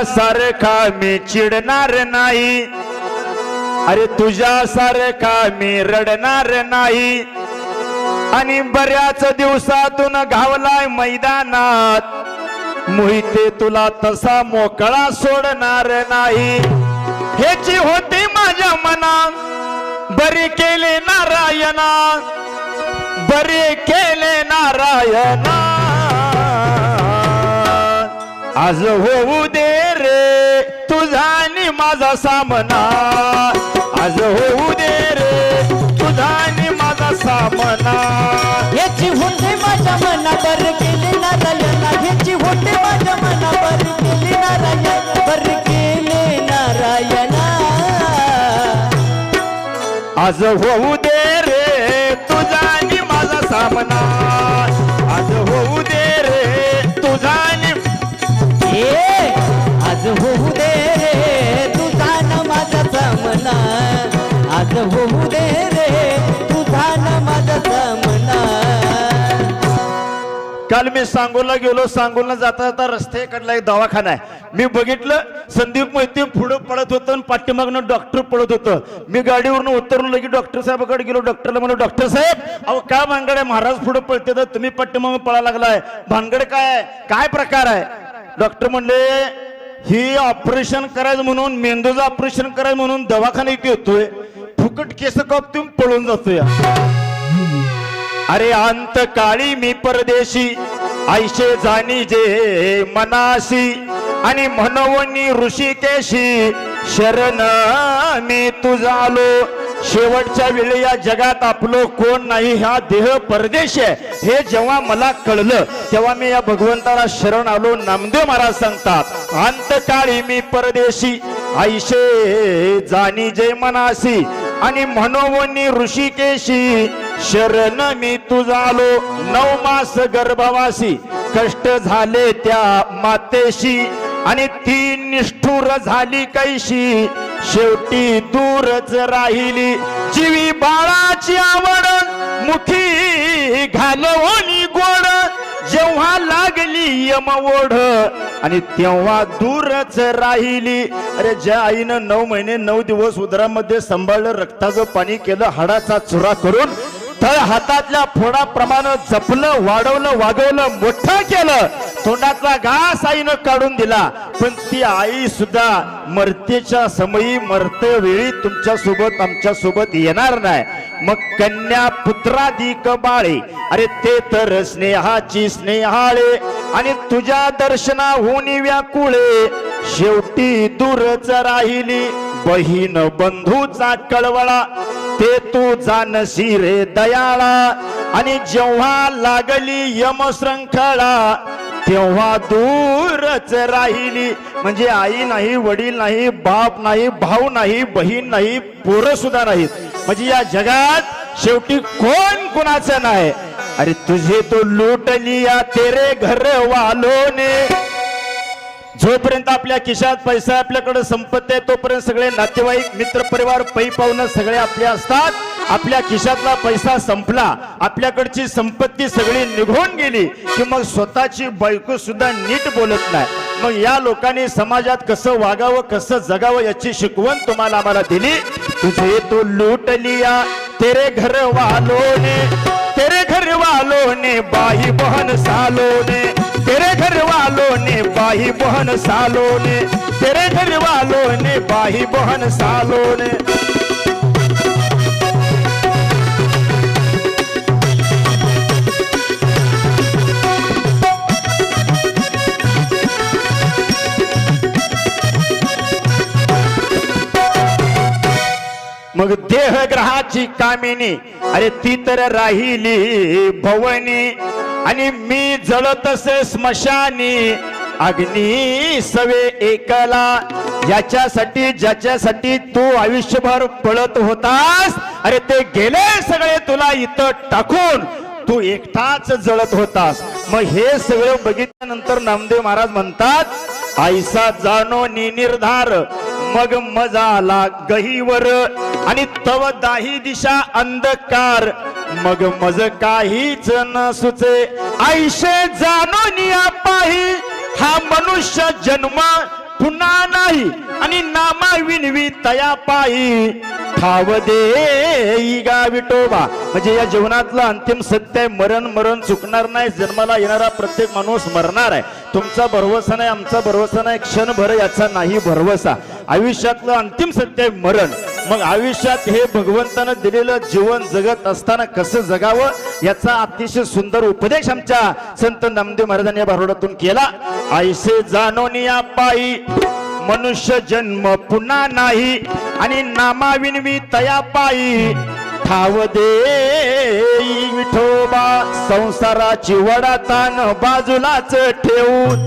तुझ्यासारखा मी चिडणार नाही. अरे तुझ्यासारखा मी रडणार नाही. आणि बऱ्याच दिवसातून घावलाय मैदानात. मोहिते तुला तसा मोकळा सोडणार नाही. ह्याची होती माझ्या मनात बरी केले नारायणा. बरी केले नारायणा. आज होऊ दे. रे तुझा आणि माझा सामना. आज होऊ दे रे तुझा आणि माझा सामना. याची होते माझ्या मनावर केली नारायणा ह्याची होते माझ्या मनावर केली नारायण बर केले नारायणा. आज होऊ दे रे तुझा आणि माझा सामना. आज होऊ दे रे तुझा आणि ए आज होऊ दे न माझा मना. आज होऊ दे रे तुझा ना माझा मना. काल मी सांगोला गेलो सांगोला जाता जाता रस्त्याकडला एक दवाखाना आहे. मी बघितलं संदीप मोहिते पुढं पळत होतं आणि पाठीमागनं डॉक्टर पळत होतं. मी गाडीवरून उतरून लगे डॉक्टर साहेबाकडे गेलो. डॉक्टरला म्हणलो डॉक्टर साहेब अहो काय भानगड? आहे महाराज पुढे पळते तर तुम्ही पाठीमागून पळा लागलाय. भानगड काय आहे? काय प्रकार आहे? डॉक्टर म्हणले ही ऑपरेशन करायचं म्हणून मेंदूचं ऑपरेशन करायचं म्हणून दवाखान्यात येतोय. फुकट केस कापतून पळून जातोय. अरे अंत काळी मी परदेशी. आयशे जाणी जे मनाशी आणि म्हणवणी ऋषिकेशी शरण मी तुझा आलो. शेवटच्या वेळी या जगात आपलं कोण नाही हा देह परदेश आहे. हे जेव्हा मला कळलं तेव्हा मी या भगवंताला शरण आलो. नामदेव महाराज सांगतात अंतकाळी मी परदेशी आईशे जाणी जय मनासी आणि मनोवनी ऋषिकेशी शरण मी तुझालो नऊ मास गर्भवासी. कष्ट झाले त्या मातेशी. आणि ती निष्ठुर झाली कैशी. शेवटी दूरच राहिली. जीवी बाळाची आवड. मुखी घालवणी गोड. जेव्हा लागली यमओढ आणि तेव्हा दूरच राहिली. अरे ज्या आईनं नऊ महिने नऊ दिवस उदरामध्ये सांभाळलं रक्ताचं पाणी केलं हाडाचा चुरा करून तळ हातातल्या फोडाप्रमाणे जपलं वाढवलं वागवलं मोठं केलं. तोंडातला घास आईनं काढून दिला. पण ती आई सुद्धा मरतेच्या समयी मरते वेळी तुमच्यासोबत आमच्यासोबत येणार नाही. मग कन्या पुत्राधिक बाळे. अरे ते तर स्नेहाची स्नेहाळे. आणि तुझ्या दर्शना दर्शनाहून व्याकुळे. शेवटी दूरच राहिली. बहीण बंधूचा कळवळा ते तू जानसी रे दयाळा. आणि जेव्हा लागली यमश्रंखळा तेव्हा दूरच राहिली. म्हणजे आई नाही वडील नाही बाप नाही भाऊ नाही बहीण नाही पोरं सुद्धा नाहीत. म्हणजे या जगात शेवटी कोण कुणाचं नाही? अरे तुझे तो लुटली या तेरे घर वालोने जोपर्यंत आपल्या खिशात पैसा आपल्याकडे संपत्ती आहे तोपर्यंत सगळे नातेवाईक मित्र परिवार पै पाहुणं सगळे आपले असतात. आपल्या खिशातला पैसा संपला आपल्याकडची संपत्ती सगळी निघून गेली की मग स्वतःची बायको सुद्धा नीट बोलत नाही. मग या लोकांनी समाजात कसं वागावं कसं जगावं याची शिकवण तुम्हाला आम्हाला दिली. तुझे तो लूट लिया तेरे घर वालोने तेरे घर वालोने बाही बहन सालोने तेरे घर वालों ने बाही बहन सालों ने तेरे घर वालों ने बाही बहन सालों ने। मग देहग्रहाची कामिनी अरे ती तर राहिली भवनी। आणि मी जळत असे स्मशानी अग्नी सवे एकला. याच्यासाठी ज्याच्यासाठी तू आयुष्यभर पळत होतास अरे ते गेले सगळे तुला इथं टाकून. तू एकटाच जळत होतास. मग हे सगळं बघितल्यानंतर नामदेव महाराज म्हणतात आईसा जाणो निर्धार मग मजा आला गहीवर. आणि तव दाही दिशा अंधकार मग मज काहीच न सुचे. आईशे जाणो निया पाही हा मनुष्य जन्म पुन्हा नाही आणि नामा विनवी तया पाही ठाव दे गा विठोबा. म्हणजे या जीवनातलं अंतिम सत्य आहे मरण मरण चुकणार नाही जन्माला येणारा प्रत्येक माणूस मरणार आहे. तुमचा भरवसा नाही आमचा भरवसा नाही क्षणभर याचा नाही भरवसा. आयुष्यातलं अंतिम सत्य आहे मरण. मग आयुष्यात हे भगवंतानं दिलेलं जीवन जगत असताना कसं जगावं याचा अतिशय सुंदर उपदेश आमच्या संत नामदेव महाराजांनी या भारोडातून केला. आयसे जाणून या पायी. मनुष्य जन्म पुन्हा नाही आणि नामाविनवी तया पायी. ठाव दे विठोबा संसाराची वडातान बाजूलाच ठेवून.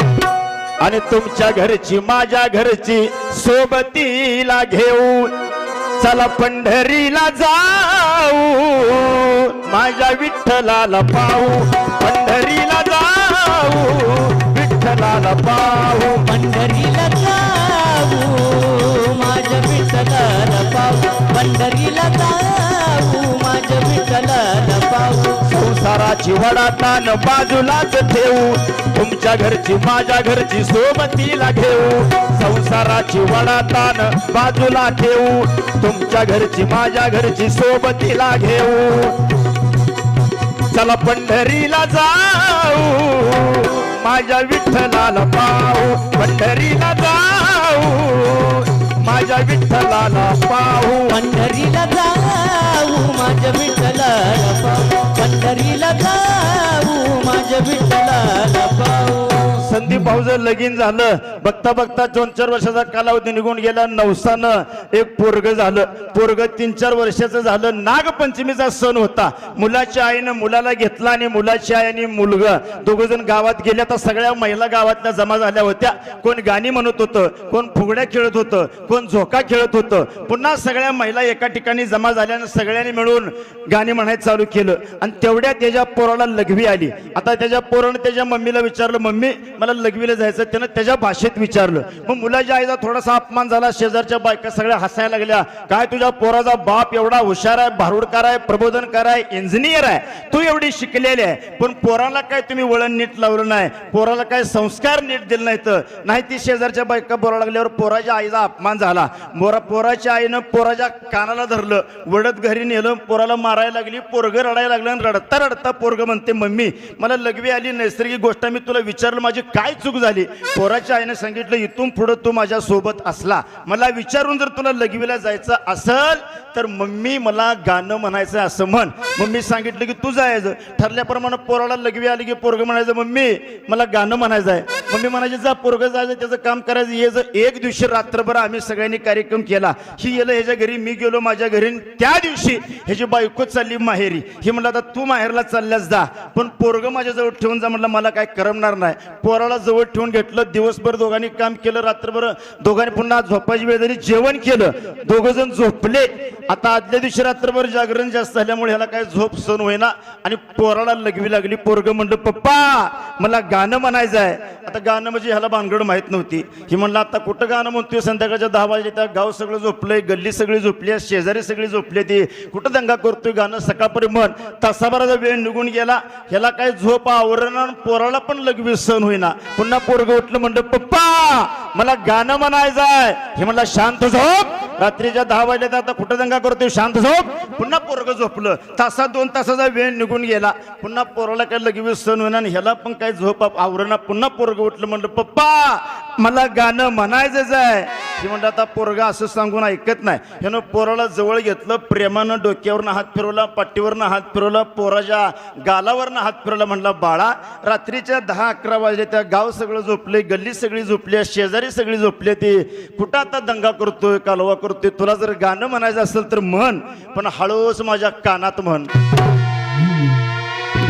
आणि तुमच्या घरची माझ्या घरची सोबतीला घेऊन. चला पंढरीला जाऊ माझ्या विठ्ठलाला पाहू. पंढरीला जाऊ विठ्ठलाला पाहू. पंढरीला जाऊ विठ्ठल पाऊ पंढरीला जाऊ माझ्या विठ्ठल पाऊ संसाराची वडातान बाजूलाच ठेवू. तुमच्या घरची माझ्या घरची सोबतीला घेऊ. संसाराची वडातान बाजूला ठेवू. तुमच्या घरची माझ्या घरची सोबतीला घेऊ. चला पंढरीला जाऊ. माझ्या विठ्ठलाला पाहू. पंढरीला जाऊ. माझ्या विठ्ठलाला पाहू. पंढरीला जाऊ माझ्या विठ्ठलाला पाहू. पंढरीला जाऊ माझ्या विठ्ठलाला पाहू. संदीप जर लगीन झालं बघता बघता दोन चार वर्षाचा कालावधी निघून गेला नवसानं एक पोरग झालं. पोरग तीन चार वर्षाचं झालं. नागपंचमीचा सण होता. मुलाच्या आईनं मुलाला घेतला आणि मुलाची आई आणि मुलगा दोघ जण गावात गेल्या तर सगळ्या महिला गावातल्या जमा झाल्या होत्या. कोण गाणी म्हणत होतं कोण फुगड्या खेळत होतं कोण झोका खेळत होतं. पुन्हा सगळ्या महिला एका ठिकाणी जमा झाल्यानं सगळ्यांनी मिळून गाणी म्हणायचं चालू केलं. आणि तेवढ्या त्याच्या पोराला लघवी आली. आता त्याच्या पोरानं त्याच्या मम्मीला विचारलं मम्मी मला लघवीला जायचं त्यानं त्याच्या भाषेत विचारलं. मग मुलाच्या आईचा थोडासा अपमान झाला शेजारच्या बायका सगळ्या हसायला लागल्या. काय तुझ्या पोराचा बाप एवढा हुशार आहे भारुडकार आहे प्रबोधनकार आहे इंजिनियर आहे. तू एवढी शिकलेली आहे. पण पोराला काय तुम्ही वळण नीट लावलं नाही? पोराला काय संस्कार नीट दिले नाहीत? नाही ती शेजारच्या बायका बोलायला लागल्यावर पोराच्या आईचा अपमान झाला. मोरा पोराच्या आईनं पोराच्या कानाला धरलं. वडत घरी नेलं पोराला मारायला लागली पोरग रडायला लागलं आणि रडता रडता पोरग म्हणते मम्मी मला लघवी आली नैसर्गिक गोष्ट मी तुला विचारलं माझी काय चूक झाली? पोराच्या आईने सांगितलं इथून पुढं तू माझ्या सोबत असला. मला विचारून जर तुला लघवीला जायचं असल तर मम्मी मला गाणं म्हणायचं आहे असं म्हण. मम्मी सांगितलं की तू जायचं. ठरल्याप्रमाणे पोराला लघवी आली की पोरग म्हणायचं मम्मी मला गाणं म्हणायचं आहे. मम्मी म्हणायचे जा पोरग जायचं त्याचं काम करायचं. हे जर एक दिवशी रात्रभर आम्ही सगळ्यांनी कार्यक्रम केला ही गेलं ह्याच्या घरी मी गेलो माझ्या घरी त्या दिवशी ह्याची बायको चालली माहेरी. ही म्हणलं आता तू माहेरला चालल्यास जा. पण पोरग माझ्याजवळ ठेवून जा. म्हटलं मला काय करमणार नाही. पोराला जवळ ठेवून घेतलं दिवसभर दोघांनी काम केलं रात्रभर दोघांनी पुन्हा झोपायची वेळ झाली जेवण केलं. दोघ जण झोपले. आता आदल्या दिवशी रात्रभर जागरण जास्त झाल्यामुळे ह्याला काय झोप सण होईना आणि पोराला लगवी लागली. पोरग म्हणलं पप्पा मला गाणं म्हणायचं आहे आता गाणं म्हणजे ह्याला भानगड माहीत नव्हती. ही म्हणलं आता कुठं गाणं म्हणतोय? संध्याकाळच्या दहा वाजले त्या गाव सगळं झोपलंय गल्ली सगळी झोपली आहे, शेजारी सगळी झोपली ती. कुठं दंगा करतोय गाणं? सकाळपर्यंत म्हण. तासाभराचा वेळ निघून गेला. ह्याला काय झोप आवरण आणि पोराला पण लगवी सण होईना. पुन्हा पोरग उठलं म्हणलं पप्पा मला गाणं म्हणायचंय हे म्हणलं शांत झोप. रात्रीच्या दहा वाजले तर आता कुठं दंगा करतोय? शांत झोप. पुन्हा पोरग झोपलं. तासात दोन तासाचा वेळ निघून गेला. पुन्हा पोराला काय लगेच सण होईना आणि ह्याला पण काय झोप आवरणा पुन्हा पोरग उठलं म्हणलं पप्पा मला गाणं म्हणायचंच आहे. हे म्हणलं आता पोरगा असं सांगून ऐकत नाही. ह्यानं पोराला जवळ घेतलं प्रेमानं डोक्यावरनं हात फिरवला पाठीवरनं हात फिरवला पोराच्या गालावरनं हात फिरवला म्हणला बाळा रात्रीच्या दहा अकरा वाजले त्या गाव सगळं झोपले गल्ली सगळी झोपली आहे, शेजारी सगळी झोपली ती कुठं आता दंगा करतोय कालवा करतोय तुला जर गाणं म्हणायचं असेल तर म्हण पण हळूच माझ्या कानात म्हण.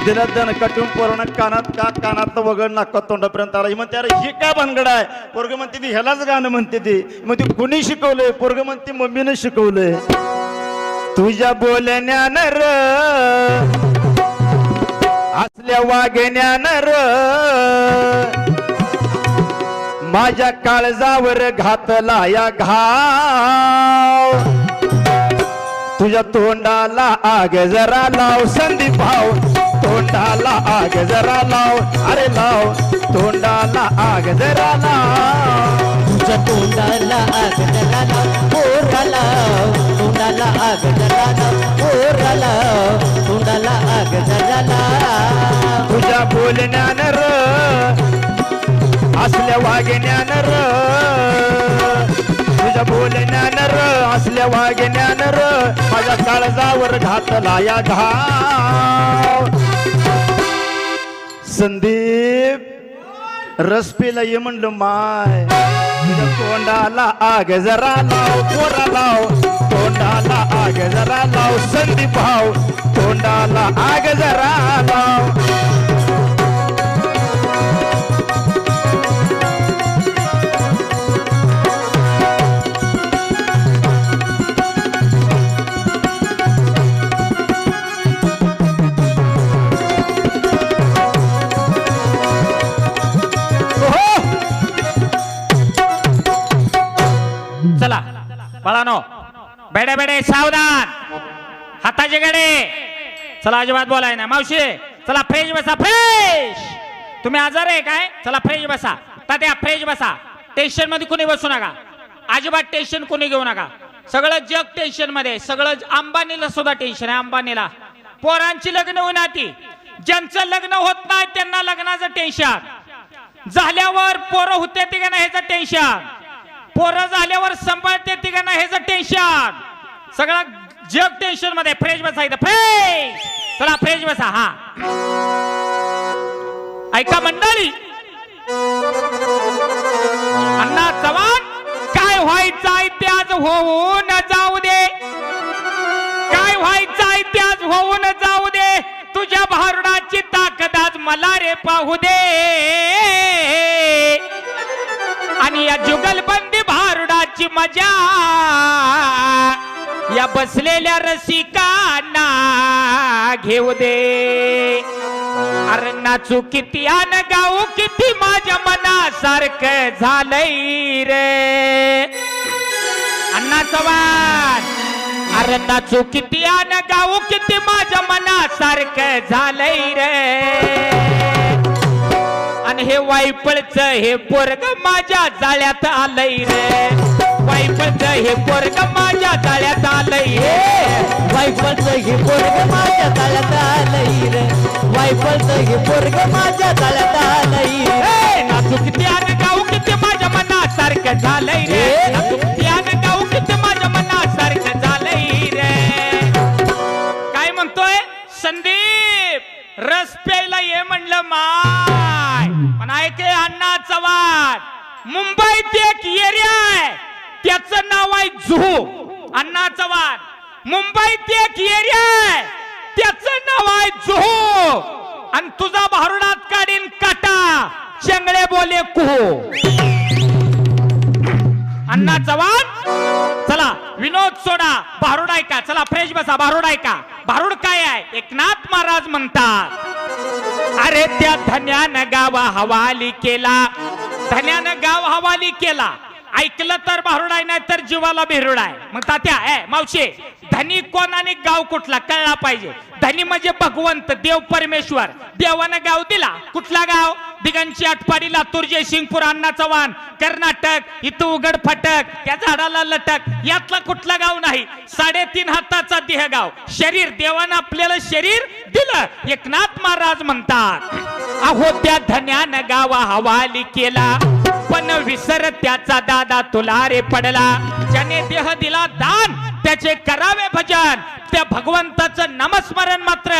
दिला दणकटून पूर्ण कानात का कानात वगळ नाका तोंडापर्यंत आला. म्हणते अरे ही काय भानगड आहे? पोरग म्हणते ती ह्यालाच गाणं म्हणते ती. मग ती कुणी शिकवलंय? पोरग म्हणते मम्मीनं शिकवलंय. तुझ्या बोलण्यानं र असल्या वागण्यानं र माझ्या काळजावर घातला या घाव. तुझ्या तोंडाला आग जरा लाव संदीप भाव तोंडाला आग जरा लाव. अरे लाव तोंडाला आग जरा लाव. तुझ्या तोंडाला आग जरा लाव पोराला तोंडाला आग जरा लाव पोराला तोंडाला आग जरा लाव. तुझ्या बोलण्यान र असल्या वागण्यान र. बोलण्यान र असल्या वागण्यान र माझ्या काळजावर घातला या घाव. संदीप रस पिला ये म्हणलं माय तोंडाला आग जरा लाव कोरा लाव. तोंडाला आग जरा लाव संदीप भाव. तोंडाला आग जरा लाव. चला अजिबात बोलाय ना मावशी चला फ्रेश बसा फ्रेश तुम्ही आजार आहे काय? चला फ्रेश बसा. तात्या फ्रेश बसा. टेन्शनमध्ये कुणी बसू नका. अजिबात टेन्शन कोणी घेऊ नका. सगळं जग टेन्शनमध्ये सगळं अंबानीला सुद्धा टेन्शन आहे अंबानीला. पोरांची लग्न होऊन आती ज्यांचं लग्न होत नाही त्यांना लग्नाचं टेन्शन झाल्यावर पोरं होते ते का नाही ह्याचं टेन्शन पोरं झाल्यावर सांभाळते ते का नाही ह्याचं टेन्शन सगळं जग टेन्शनमध्ये फ्रेश बसायचं फ्रेश! चला फ्रेश बसा हा. ऐका मंडळी. अण्णा चव्हाण काय व्हायचं आहे ते आज होऊन जाऊ दे. काय व्हायचं आहे ते आज होऊन जाऊ दे. तुझ्या भारुडाची ताकद आज मला रे पाहू दे. आणि या जुगलबंदी भारुडाची मजा या बसलेल्या रसिकांना घेऊ दे. अरे नाचू किती आन गाऊ किती माझ्या मनासारखं झालंय रे. अण्णा चव्हाण अरे नाचू किती आन गाऊ किती माझ्या मनासारखं झालंय रे. आणि हे वाईपळच हे पोरग माझ्या जाळ्यात आलंय रे. वाईपळच हे पोरग माझ्या जाळ्यात आलंय वायफळचं हे पोरग माझ्या ताळ्यात आलंय रे. वायफळचं हे पोरग माझ्या ताळ्यात आलंय रे. ए, नाचू किती आणि गाऊ किती माझ्या मनासारखं झालंय रे. ए. नाचू किती आणि गाऊ किती माझ्या मनासारखं झालंय रे. काय म्हणतोय? संदीप रस प्यायला ये म्हणलं माय. पण ऐके अण्णा चव्हाण मुंबईत एक एरिया आहे. त्याचं नाव आहे जुहू अण्णा चव्हाण. मुंबईत एक एरिया आहे. त्याचं नाव आहे जुहू आणि तुझा भारुडात काढीन काटा. चंगळे बोले कुहू. अण्णा चव्हाण चला विनोद सोडा. भारुड ऐका चला फ्रेश बसा. भारुड ऐका भारुड काय आहे? एकनाथ महाराज म्हणतात. अरे त्या धन्यानं गाव हवाली केला. धन्यानं गाव हवाली केला. ऐकलं तर भारुड आहे नाही तर जीवाला बिरुड आहे. मग तात्या ए मावशे धनी कोण आणि गाव कुठला? कळला पाहिजे. धनी म्हणजे भगवंत देव परमेश्वर. देवानं गाव दिला. कुठला गाव? दिगंची आटपाडी लातूर जयसिंगपूर अण्णा चव्हाण कर्नाटक इथं उघड फटक या झाडाला लटक. यातला कुठला गाव नाही. साडेतीन हाताचा देह गाव शरीर देवानं आपल्याला शरीर दिलं. एकनाथ महाराज म्हणतात अहो त्या धन्यानं गावा हवाली केला. पण विसर त्याचा दादा तुला रे पडला. ज्याने देह दिला दान त्याचे करावे भजन. त्या भगवंताचं नामस्मरण मात्र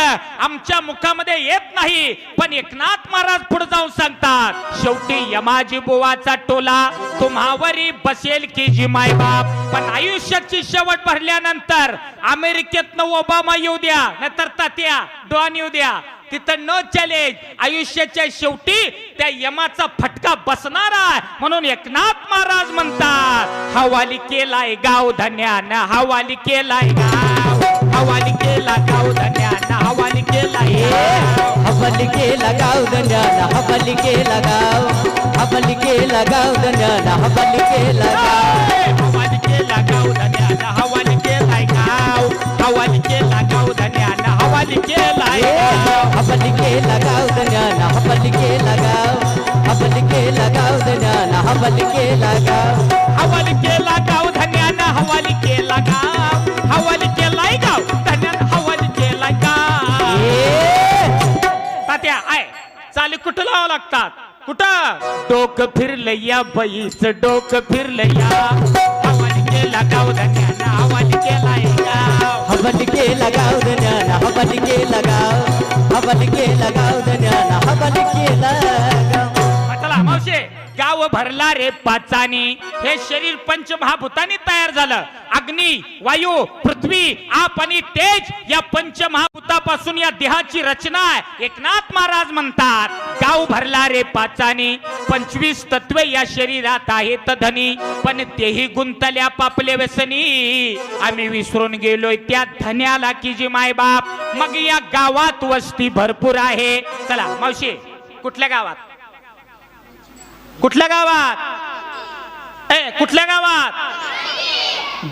आमच्या मुखामध्ये येत नाही. पण एकनाथ महाराज पुढे जाऊन सांगतात शेवटी यमाजी बुवाचा टोला तुम्हावरी बसेल की जी मायबाप पण आयुष्याची शेवट भरल्यानंतर अमेरिकेतनं ओबामा येऊ द्या नाहीतर तात्या डॉन येऊ द्या. तिथं न चॅलेंज. आयुष्याच्या शेवटी त्या यमाचा फटका बसणार आहे. म्हणून एकनाथ महाराज म्हणतात हवाली केलाय गाव धन्यानं हवाली केलाय गाव हवाली केला गाव धन्यानं हवाली केलाय. हबली केला गाव दंड्याला हबली केला गाव हबली केला गाव दंड्याला हबली केला गाव. हवाली केला गाव धन्यानं हवाली केलाय गाव हवाली केला गाव धन्यानं. हवाली केलाय गाव हबली हबलिके लगाव ज्ञान हबलिके लगाव. हबलिके लगाव ज्ञान हबलिके लगाव. हवाली केला गाव धन्यानं हवाली केला गाव हवाली केलाय गाव धन्यानं हवाली केलाय गाव तात्या आय चाली कुठं लावा लागतात? कुठं? डोकं फिरलं या बाईच डोकं फिरलं या. हवाली केला गाव धन्यानं हवाली केलाय गाव. हबलिके लगाव ज्ञान हबलिके लगाव हबलिके लगाव ज्ञान हबलिके लगाव चला मावशे. गाव भरला रे पाचानी. हे शरीर पंचमहाभूतांनी तयार झालं. अग्नी वायू पृथ्वी आप आणि तेज या पंचमहाभूतापासून या देहाची रचना आहे एकनाथ महाराज म्हणतात. गाव भरला रे पाचानी. पंचवीस तत्वे या शरीरात आहेत धनी. पण तेही गुंतल्या पापले व्यसनी. आम्ही विसरून गेलोय त्या धन्याला की जी मायबाप. मग या गावात वस्ती भरपूर आहे. चला मावशी कुठल्या गावात? कुठल्या गावात? ए कुठल्या गावात?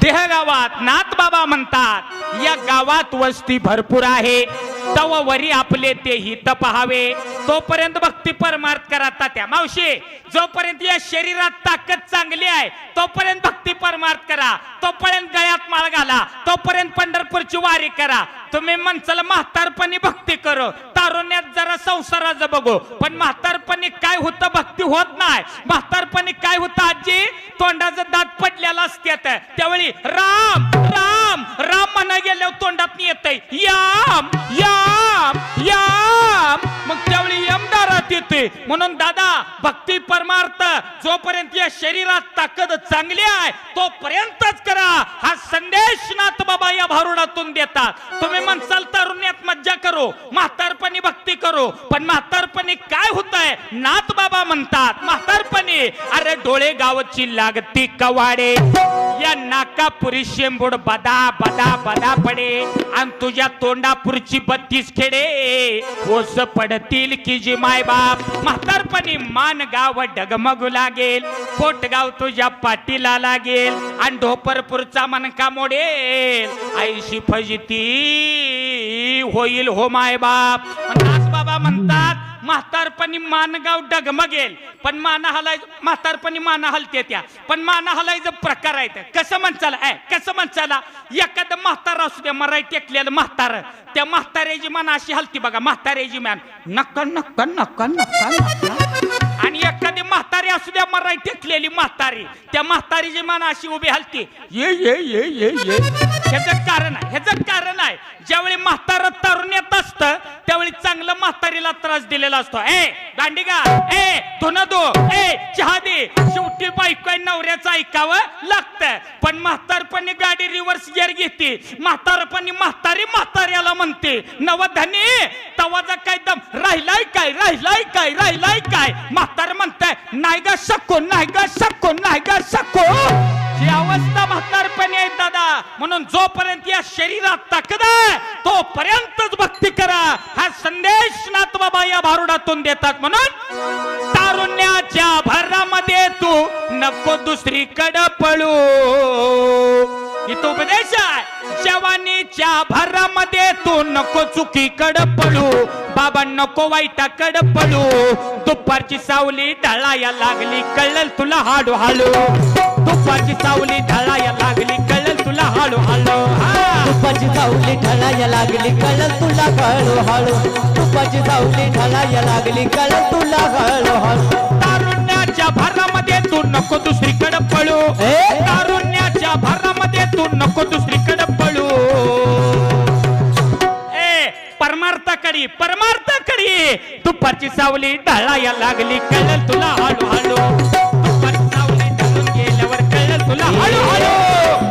देह गावात नाथ बाबा म्हणतात या गावात वस्ती भरपूर आहे. तव वरी आपले ते हित पहावे. तोपर्यंत भक्ती परमार्थ करा तात्या. मावशी जोपर्यंत या शरीरात ताकद चांगली आहे तोपर्यंत भक्ती परमार्थ करा. तोपर्यंत गळ्यात माळ घाला. तोपर्यंत पंढरपूरची वारी करा. तुम्ही म्हणचाल म्हातारपणी भक्ती करो. तारुण्यात जरा संसाराचं बघू. पण म्हातारपणी काय होतं भक्ती होत नाही. म्हातारपणी काय होतं आजी? तोंडाचं दात पडलेला असत्यात. त्यावेळी राम राम. राम म्हणा गेल्यावर तोंडात येतंय. याम याम याम. मग त्यावेळी यमदारात येते म्हणून दादा भक्ती परमार्थ जोपर्यंत या शरीरात ताकद चांगली आहे तोपर्यंतच करा. हा संदेश नाथ बाबा या भारुडातून देतात. तुम्ही म्हणसाल तारुण्यात मज्जा करो म्हातारपणी भक्ती करो. पण म्हातारपणी काय होत आहे नाथ बाबा म्हणतात म्हातारपणी. अरे डोळे गावची लागती कवाडे. या नाकापुरी शेंबूड बदा बदा बदा पडे. आणि तुझ्या तोंडापुरची बत्तीस खेडे. ओस पडतील की जी माय बाप म्हातारपणी मान गाव डगमगू लागेल. कोटगाव तुझ्या पाटीला लागेल. आणि ढोपरपूरचा मनका मोडेल. ऐशी फजिती होईल हो माय बाप नाथ बाबा म्हणतात म्हातारपणी मानगाव डगमगेल. पण माना हलाय म्हातारपणी माना हलते त्या. पण माना हलायचं प्रकार आहे कसं म्हणचाला? आहे कसं म्हणचाला? एखादं म्हातार असू द्या मराठी टेकलेलं म्हातार. त्या म्हाताऱ्याची मान अशी हलती बघा म्हाताऱ्याची मान. नक्का नक्का नक्का नक्का नक्का एखादी म्हातारी असू द्या मराठी टेकलेली म्हातारी. त्या म्हातारीची मान अशी उभी हलती. ये ये ये ये ये. ह्याचं कारण आहे ह्याचं कारण आहे. ज्यावेळी म्हातार तरुण येत असतं त्यावेळी चांगलं म्हातारीला त्रास दिलेला असतो. ए दांडिगा ए धुन दो ए चहा दे. शेवटी बायको नवऱ्याचं ऐकावं लागतं. पण म्हातारपणी गाडी रिव्हर्स गिअर घेते. म्हातारपणी म्हातारी म्हाताऱ्याला म्हणते नवधनी तवाचा काय दम? राहिलाय काय राहिलाय काय राहिलाय काय? म्हातार म्हणताय नाही गा शक्को नाही गा शक्को नाही शक्को ही अवस्था म्हातारपणे आहे दादा म्हणून जोपर्यंत या शरीरात ताकद आहे तोपर्यंतच भक्ती करा. हा संदेश नाथ बाबा या भारुडातून देतात. म्हणून तारुण्याच्या भरामध्ये तू नको दुसरीकडे पळू. इथं उपदेश आहे जवानीच्या भरामध्ये तू नको चुकीकडे पळू बाबा नको वाईटाकडे पळू दुपारची सावली ढळाया लागली कळल तुला हाडू हाडू दुपारची सावली ढळाया लागली कळल तुला हाडू हाडू हा. तुपाची सावली ढळाया लागली कळ तुला हळू हळू तुपाची सावली ढळाया लागली कळ तुला हळू हळू तारुण्याच्या भरामध्ये तू नको दुसरीकडे पळू. ए? तू नको दुसरीकडे पळू. ए परमार्थाकडे परमार्थाकडे. दुपारची सावली ढळाया लागली कळल तुला हळू हळू दुपारची सावली ढळून गेल्यावर कळल तुला हळू हळू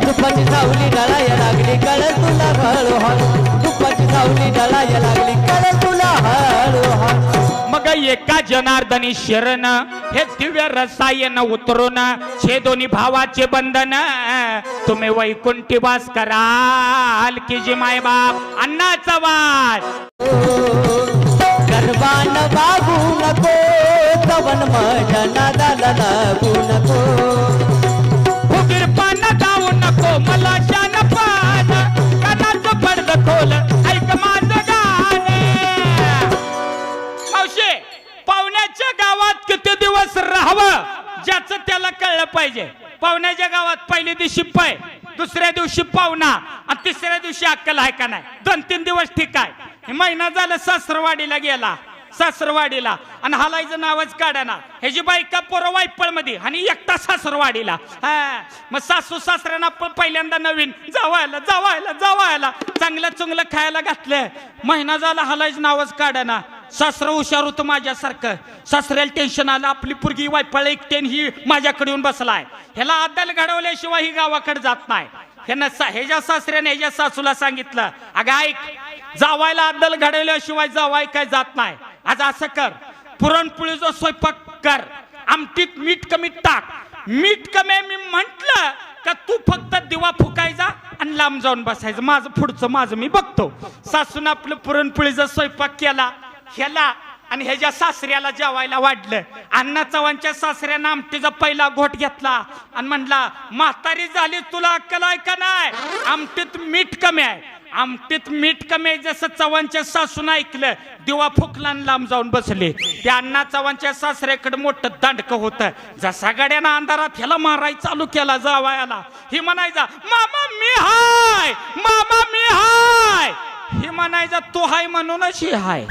दुपारची सावली ढळाया लागली कळल तुला हळू हळू दुपारची सावली ढळाया लागली कळल एका जनार्दनी शरण हे दिव्य रसायन उतरून छे दोन्ही भावाचे बंधन. तुम्ही वैकुंठी वास कराल की जी माय बाप अन्नाचा वास. गर्वान वागू नको कवन मडना दादा लागू नको. फुगीर पान जाऊ नको मला शान पान कानाचं पडद खोल पाहुण्याच्या गावात किती दिवस राहावं ज्याच त्याला कळलं पाहिजे. पाहुण्याच्या गावात पहिल्या दिवशी पाय दुसऱ्या दिवशी पाहुणा आणि तिसऱ्या दिवशी अक्कल आहे का नाही? दोन तीन दिवस ठीक आहे. महिना झाला सासरवाडीला गेला सासरवाडीला आणि हालायचं नावच काढाना ह्याची बायका पोरं वायपळमध्ये आणि एकटा सासरवाडीला. हा मग सासू सासऱ्यांना पहिल्यांदा नवीन जावायला जावायला जावायला. चांगलं चुंगलं खायला घातलं. महिना झाला हालायचं नावच काढाना सासरं हुशार होतं माझ्यासारखं. सासऱ्याला टेन्शन आलं आपली पुरगी वायफळ एकटेन ही माझ्याकडे येऊन बसलाय. ह्याला अद्दल घडवल्याशिवाय ही गावाकडे जात नाही. ह्यानं सा- ह्याच्या सासऱ्याने ह्याच्या सासूला सांगितलं अगं ऐक जावायला अद्दल घडवल्याशिवाय जावाय काय जात नाही. आज असं कर पुरणपोळीचा स्वयंपाक कर आमटीत मीठ कमी टाक. मीठ कमी आहे मी म्हंटल का तू फक्त दिवा फुकायचा आणि लांब जाऊन बसायचं. माझं पुढचं माझं मी बघतो. सासून आपलं पुरणपोळीचा स्वयंपाक केला. ह्याला आणि ह्याच्या सासऱ्याला जेवायला वाढलं. अण्णा चव्हाणच्या सासऱ्यानं आमटीचा पहिला घोट घेतला. आणि म्हणला म्हातारी झाली तुला अक्कल आहे का नाही? आमटीत मीठ कमी आहे. आमटीत मीठ कमी आहे जसं चव्हाणच्या सासून ऐकलं. दिवा फुकला लांब जाऊन बसले. त्या अण्णा चव्हाणच्या सासऱ्याकडे मोठं दांडकं होतं. जसा गाड्यानं अंधारात ह्याला माराय चालू केला जावायला ही म्हणायचा मामा मी हाय! मामा मी हाय! ही म्हणायचा तो हाय म्हणूनच ही हाय.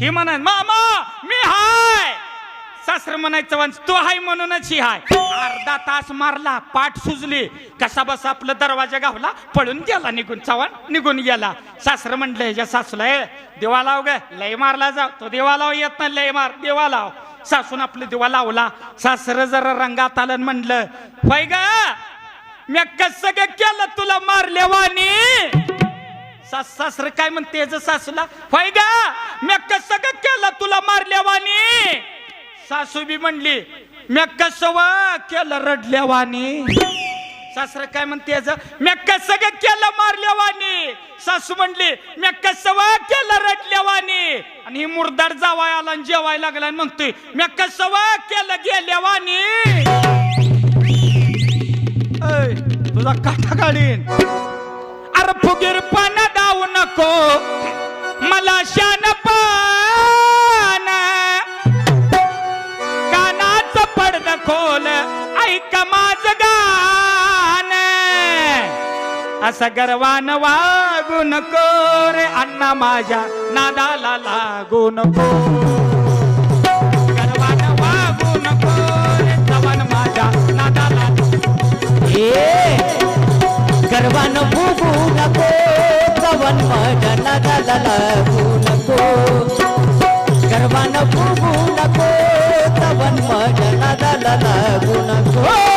ही म्हणा मामा मी हाय. सासर म्हणायचं वंश तो हाय म्हणूनच ही हाय. अर्धा तास मारला पाठ सुजली. कसा बसा आपलं दरवाजा गावला पळून गेला निघून चव्हाण निघून गेला. सासर म्हणलं ह्याच्या सासूला ए देवा लाव ग लय मारला जाव. तो देवा लाव येत नाही लय मार देवा लाव. सासून आपलं देवा लावला. सासर जरा रंगात आलं म्हणलं होय ग मी कसं केलं तुला मारले वाणी सास सासर काय म्हणते सासूला? होय गा मी कसं केलं तुला मारल्यावानी? सासू बी म्हणली मी कसं वा केलं रडल्यावानी? सासर काय म्हणते याचं? मी कसं केलं केलं मारल्यावानी? सासू म्हणली मी कसं वा केलं रडल्यावानी? आणि ही मुरदार जावाय आला आणि जेवायला लागला आणि म्हणतोय मी कसं वा केलं गेल्यावानी? वाणी तुझा काटा काढीन अरे फुगीर पान नको. मला शान पान. कानाच पडद खोल ऐक माझ गान. असं गर्वान वागू नको रे अण्णा माझ्या नादाला लागू नको. गर्वान वागू नको रे तवन माझ्या नादाला ए गर्वान भूगू नको. पवन मडना गाला लागू नको गर्वान भोगू नको चवन मडना गाला नको